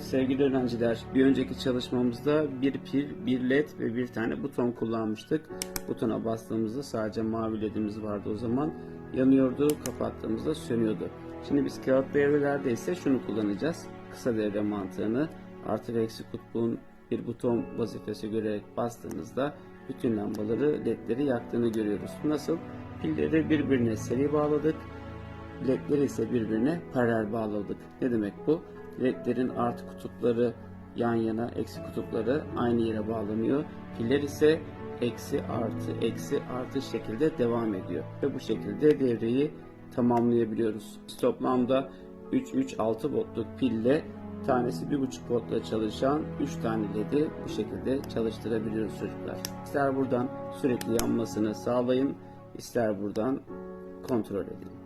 Sevgili öğrenciler, bir önceki çalışmamızda bir pil, bir led ve bir tane buton kullanmıştık. Butona bastığımızda sadece mavi ledimiz vardı o zaman. Yanıyordu, kapattığımızda sönüyordu. Şimdi biz kağıt devrelerde ise şunu kullanacağız. Kısa devre mantığını artı ve eksi kutbun bir buton vazifesi görerek bastığınızda bütün lambaları ledleri yaktığını görüyoruz. Nasıl? Pilleri birbirine seri bağladık. Ledleri ise birbirine paralel bağladık. Ne demek bu? ledlerin artı kutupları yan yana, eksi kutupları aynı yere bağlanıyor. Piller ise eksi artı eksi artı şekilde devam ediyor. Ve bu şekilde devreyi tamamlayabiliyoruz. Biz toplamda 3-3-6 voltluk pille tanesi 1.5 voltla çalışan 3 tane ledi bu şekilde çalıştırabiliyoruz çocuklar. İster buradan sürekli yanmasını sağlayın, ister buradan kontrol edin.